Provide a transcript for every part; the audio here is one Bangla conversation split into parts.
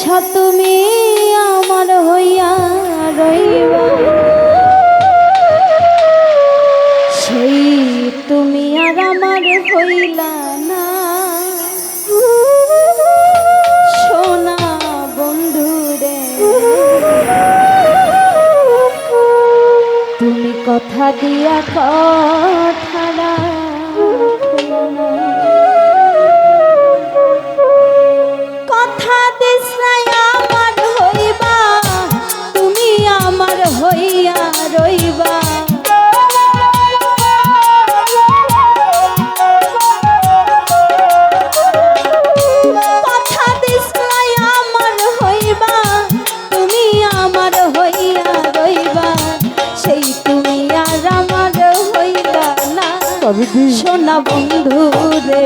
সায়দ তুমি আমার হইয়া রইবা। সেই তুমি আর আমার হইলা না। সোনা বন্ধুরে, তুমি কথা দিয়া কথা না সোনা বন্ধু রে,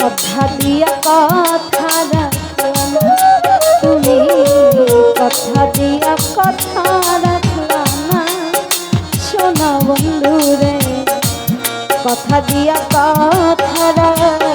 কথা দিয়া কথা তুমি কথা দিয়া কথা রাখলা সোনা বন্ধু রে, কথা দিয়া কথা রাখলা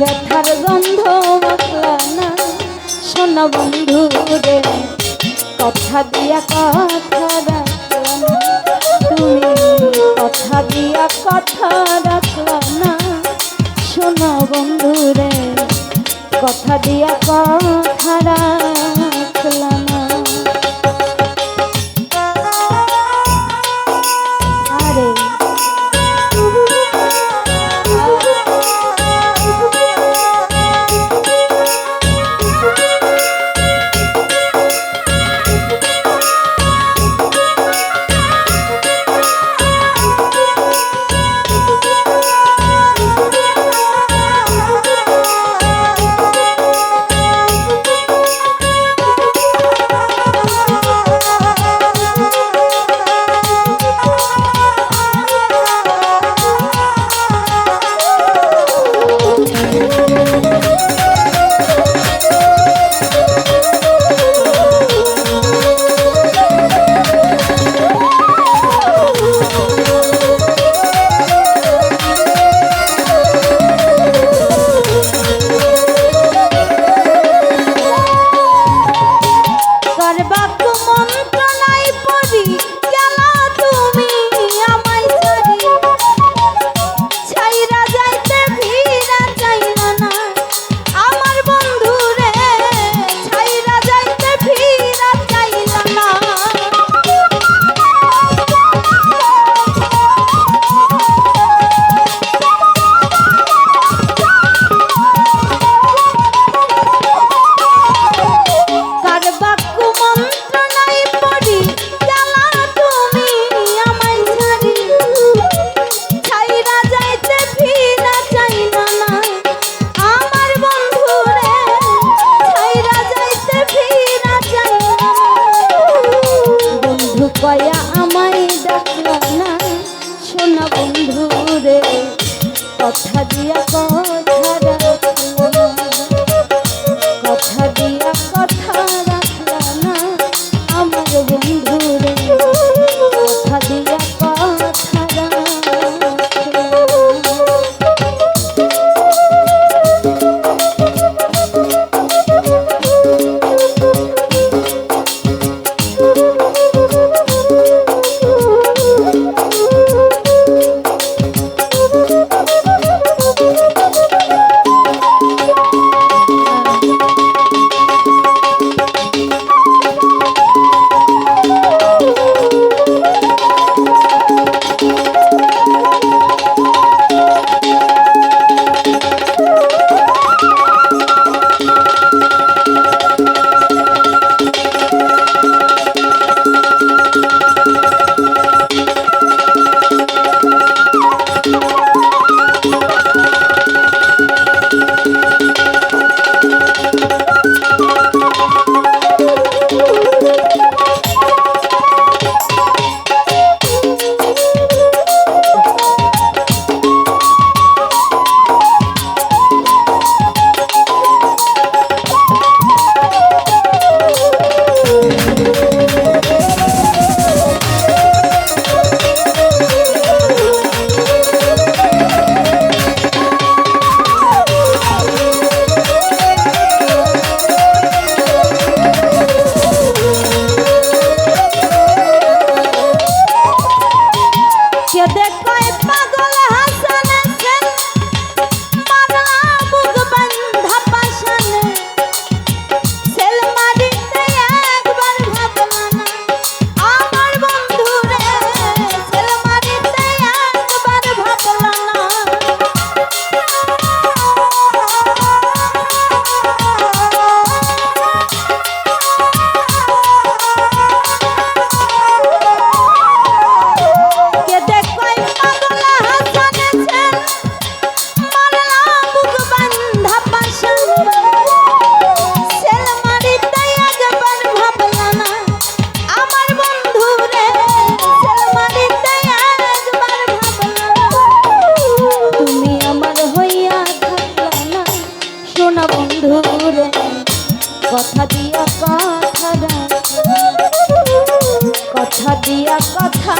ব্যথার গন্ধ মাখলা না। শোন বন্ধু রে, কথা দিয়া কথা তুমি কথা দিয়া কথা রাখলা না। শোন বন্ধু রে, কথা দিয়া কথা রাখলা কথা দিয়া কথা কথা দিয়া কথা